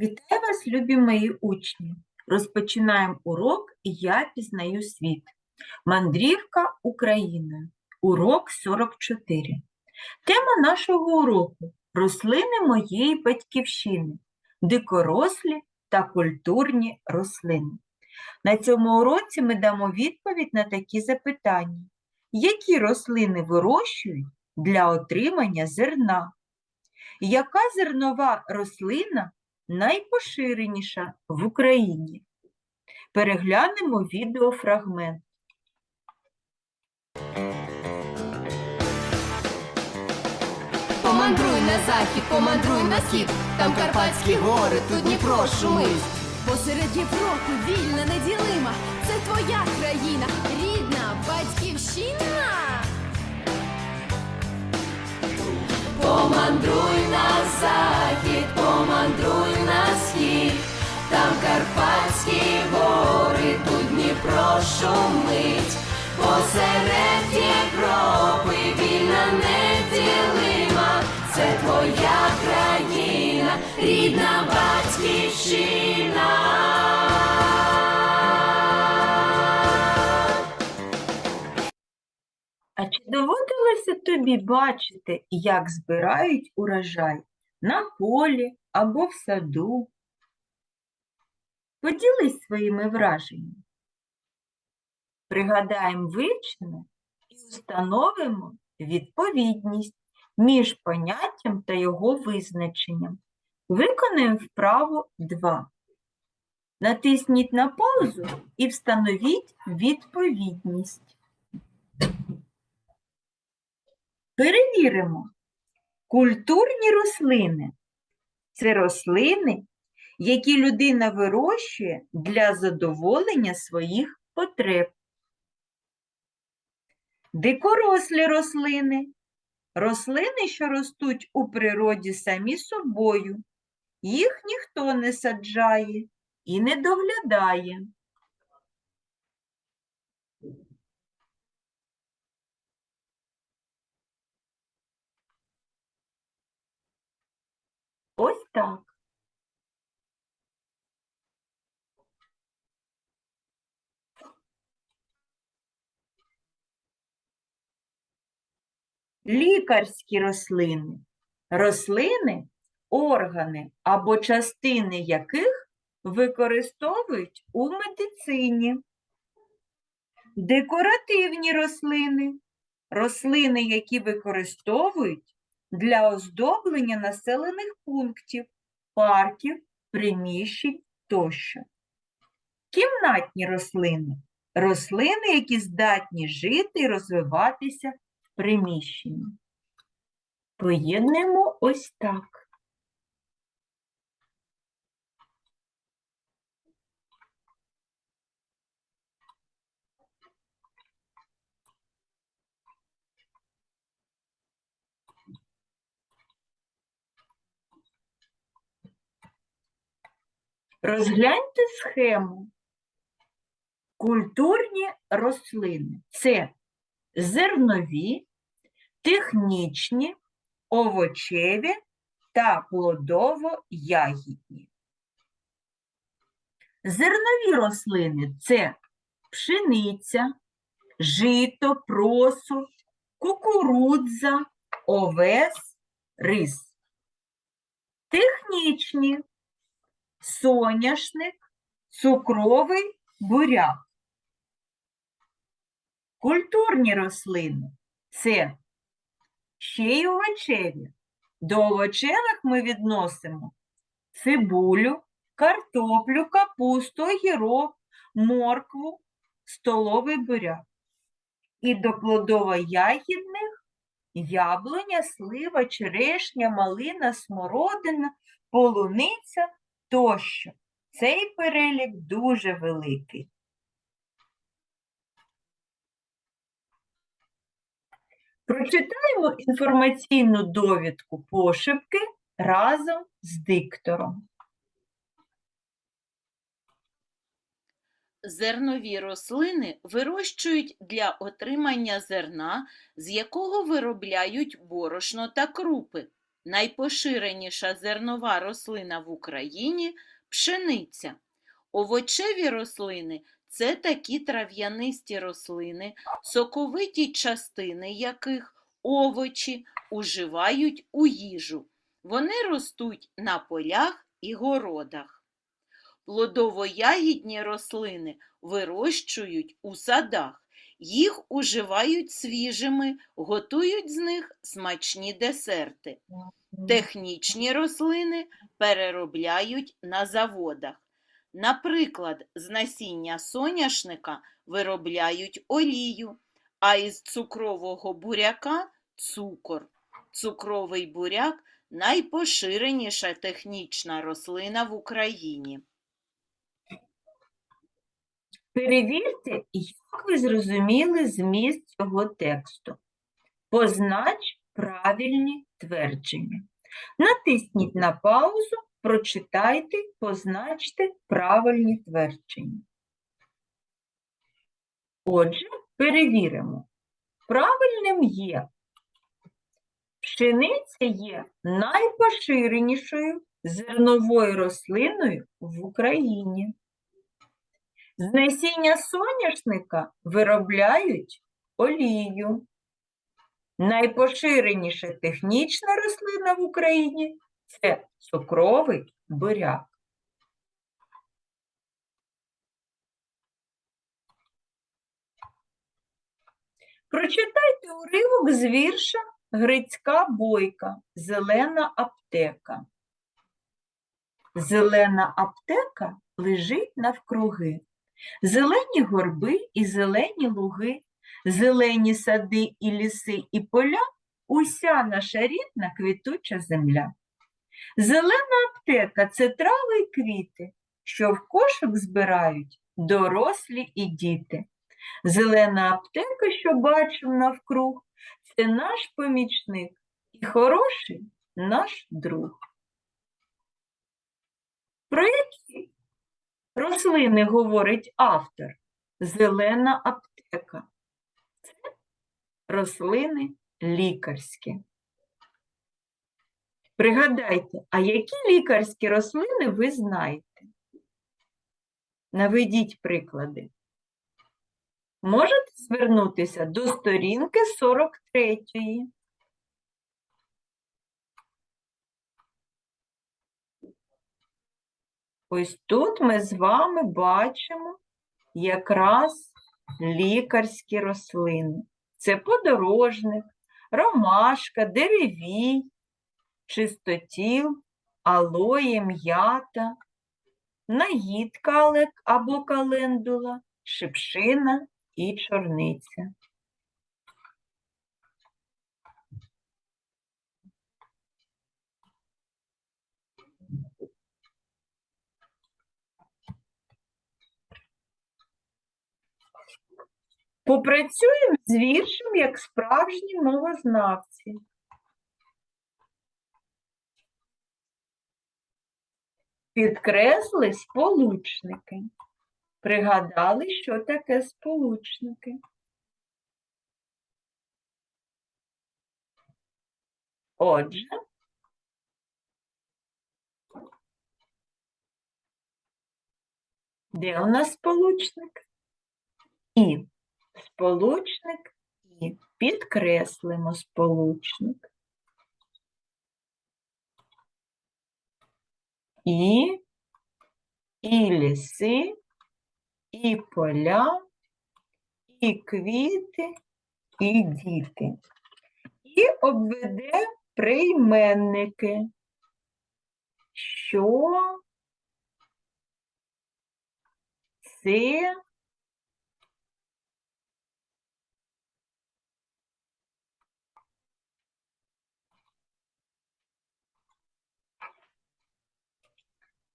Вітаю вас, любі мої учні! Розпочинаємо урок «Я пізнаю світ». Мандрівка Україною. Урок 44. Тема нашого уроку – рослини моєї батьківщини, дикорослі та культурні рослини. На цьому уроці ми дамо відповідь на такі запитання. Які рослини вирощують для отримання зерна? Яка зернова рослина найпоширеніша в Україні. Переглянемо відеофрагмент. Помандруй на захід, помандруй на схід, там Карпатські гори, тут Дніпро шумить. Посеред Європи вільна, неділима, це твоя країна, рідна батьківщина. Помандруй на захід, помандруй там Карпатські гори, тут Дніпро шумить. Посеред Європи вільна неділима, це твоя країна, рідна батьківщина. А чи доводилося тобі бачити, як збирають урожай на полі або в саду? Поділись своїми враженнями. Пригадаємо вивчене і встановимо відповідність між поняттям та його визначенням. Виконаємо вправу 2. Натисніть на паузу і встановіть відповідність. Перевіримо. Культурні рослини це рослини, які людина вирощує для задоволення своїх потреб. Дикорослі рослини рослини, що ростуть у природі самі собою. Їх ніхто не саджає і не доглядає. Ось так. Лікарські рослини. Рослини, органи або частини яких використовують у медицині. Декоративні рослини. Рослини, які використовують для оздоблення населених пунктів, парків, приміщень тощо. Кімнатні рослини рослини, які здатні жити і розвиватися в приміщенні. Поєднуємо ось так. Розгляньте схему. Культурні рослини це зернові, технічні, овочеві та плодово-ягідні. Зернові рослини це пшениця, жито, просо, кукурудза, овес, рис. Технічні соняшник, цукровий буряк. Культурні рослини це ще й овочеві. До овочевих ми відносимо цибулю, картоплю, капусту, огірок, моркву, столовий буряк. І до плодово-ягідних яблуня, слива, черешня, малина, смородина, полуниця тощо. Цей перелік дуже великий. Прочитаємо інформаційну довідку пошепки разом з диктором. Зернові рослини вирощують для отримання зерна, з якого виробляють борошно та крупи. Найпоширеніша зернова рослина в Україні пшениця. Овочеві рослини це такі трав'янисті рослини, соковиті частини яких овочі уживають у їжу. Вони ростуть на полях і городах. Плодово-ягідні рослини вирощують у садах. Їх уживають свіжими, готують з них смачні десерти. Технічні рослини переробляють на заводах. Наприклад, з насіння соняшника виробляють олію, а із цукрового буряка цукор. Цукровий буряк найпоширеніша технічна рослина в Україні. Перевірте, як ви зрозуміли зміст цього тексту. Познач правильні твердження. Натисніть на паузу, прочитайте, позначте правильні твердження. Отже, перевіримо. Правильним є пшениця є найпоширенішою зерновою рослиною в Україні. З насіння соняшника виробляють олію. Найпоширеніша технічна рослина в Україні це цукровий буряк. Прочитайте уривок з вірша Грицька бойка, зелена аптека. Зелена аптека лежить навкруги. Зелені горби і зелені луги, зелені сади і ліси і поля, уся наша рідна квітуча земля. Зелена аптека це трави й квіти, що в кошик збирають дорослі і діти. Зелена аптека, що бачимо навкруг, це наш помічник і хороший наш друг. Про які рослини говорить автор? Зелена аптека. Це рослини лікарські. Пригадайте, а які лікарські рослини ви знаєте? Наведіть приклади. Можете звернутися до сторінки 43. Ось тут ми з вами бачимо якраз лікарські рослини. Це подорожник, ромашка, деревій, чистотіл, алоє, м'ята, нагідка але- або календула, шипшина і чорниця. Попрацюємо з віршем як справжні мовознавці. Підкресли сполучники. Пригадали, що таке сполучники. Отже, де у нас сполучник? І. Сполучник і. Підкреслимо сполучник. І, і ліси, і поля, і квіти, і діти. І обведе прийменники, що це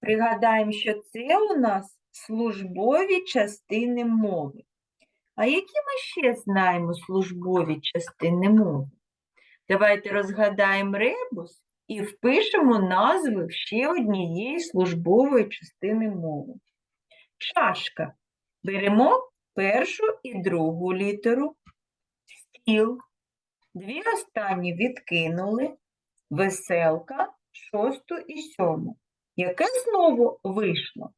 Пригадаємо, що це у нас службові частини мови. А які ми ще знаємо службові частини мови? Давайте розгадаємо ребус і впишемо назви ще однієї службової частини мови. Чашка. Беремо першу і другу літеру. Стіл. Дві останні відкинули. веселка, шосту і сьому. Яке слово вийшло?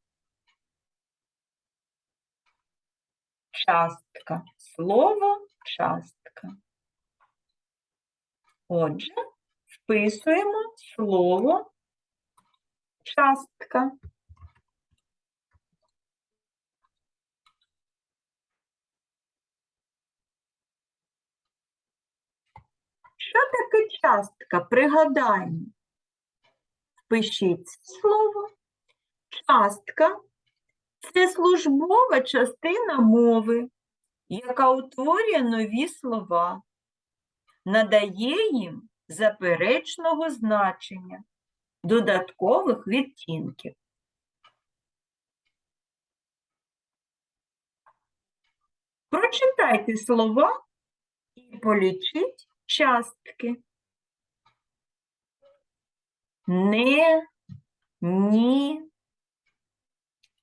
Частка. Слово частка. Отже, вписуємо слово частка. Що таке частка? Пригадаємо. Впишіть це слово. Частка це службова частина мови, яка утворює нові слова, надає їм заперечного значення, додаткових відтінків. Прочитайте слова і полічіть частки. Не, ні,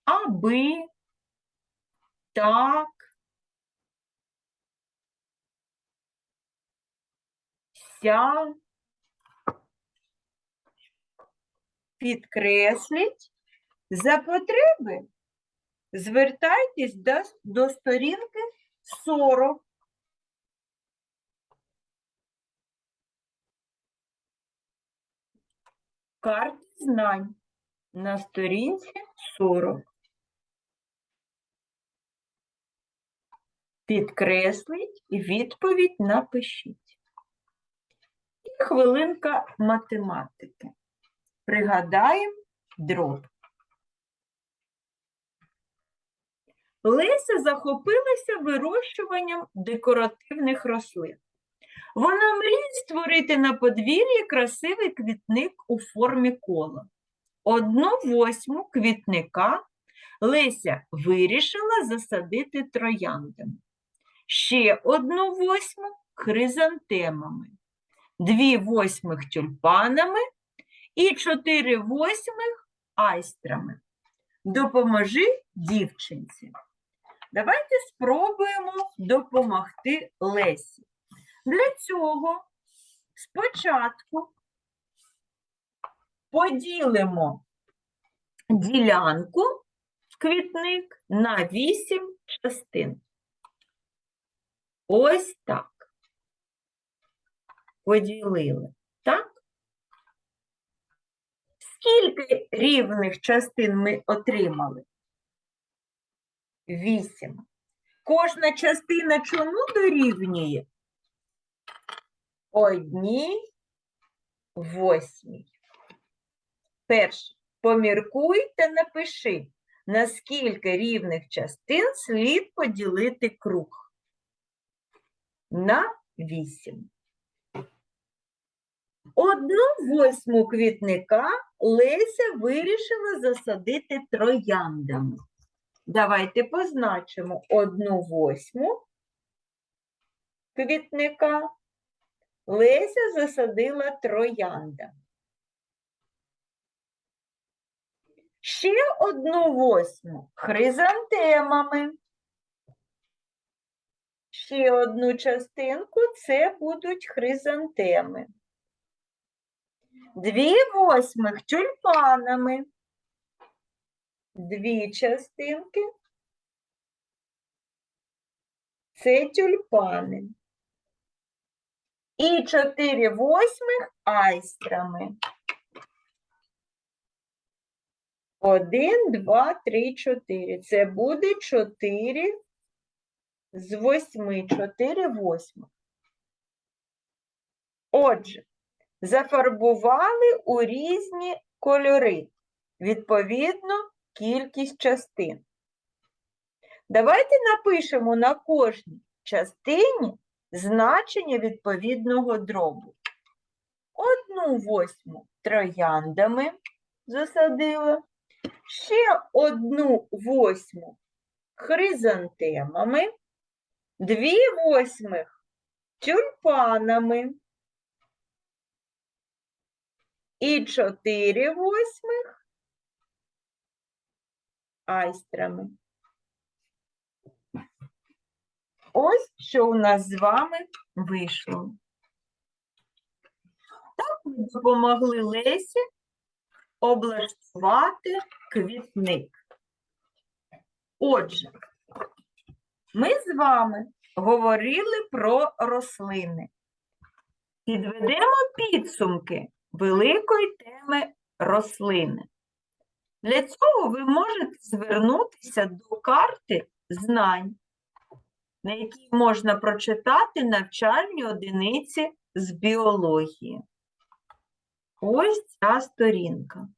аби, так, ся, підкресліть, за потреби звертайтесь до, до сторінки 40. Карти знань на сторінці 40. Підкресліть відповідь напишіть. І хвилинка математики. Пригадаємо дроб. Леся захопилася вирощуванням декоративних рослин. Вона мріє створити на подвір'ї красивий квітник у формі кола. Одну восьму квітника Леся вирішила засадити трояндами. Ще одну восьму хризантемами, дві восьмих тюльпанами і чотири восьмих айстрами. Допоможи дівчинці. Давайте спробуємо допомогти Лесі. Для цього спочатку поділимо ділянку квітник на 8 частин. Ось так. Поділили. Так? Скільки рівних частин ми отримали? 8. Кожна частина чому дорівнює? Одній восьмій. Перше. Поміркуй та напиши, на скільки рівних частин слід поділити круг. На 8. Одну восьму квітника Леся вирішила засадити трояндами. Давайте позначимо одну восьму квітника Леся засадила трояндами. Ще одну восьму хризантемами. Ще одну частинку це будуть хризантеми. Дві восьмих тюльпанами. Дві частинки. Це тюльпани. І чотири восьмих айстрами. Один, два, три, чотири. Це буде чотири з восьми. Чотири восьми. Отже, зафарбували у різні кольори, відповідно, кількість частин. Давайте напишемо на кожній частині значення відповідного дробу. Одну восьму трояндами засадила, ще одну восьму хризантемами, дві восьмих тюльпанами і чотири восьмих айстрами. Ось що у нас з вами вийшло. Так ми допомогли Лесі облаштувати квітник. Отже, ми з вами говорили про рослини. Підведемо підсумки великої теми рослини. Для цього ви можете звернутися до карти знань, на якій можна прочитати навчальні одиниці з біології. Ось ця сторінка.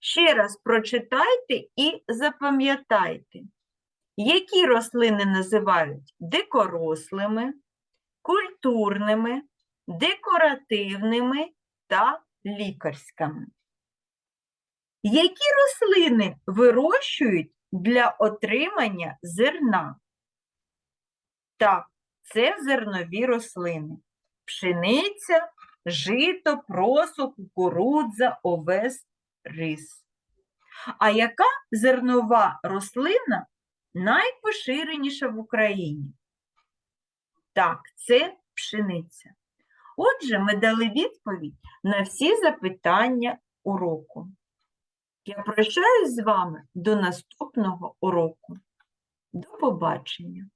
Ще раз прочитайте і запам'ятайте, які рослини називають дикорослими, культурними, декоративними та лікарськими. Які рослини вирощують для отримання зерна? Так, це зернові рослини. Пшениця, жито, просо, кукурудза, овес, рис. А яка зернова рослина найпоширеніша в Україні? Так, це пшениця. Отже, ми дали відповідь на всі запитання уроку. Я прощаюсь з вами до наступного уроку. До побачення!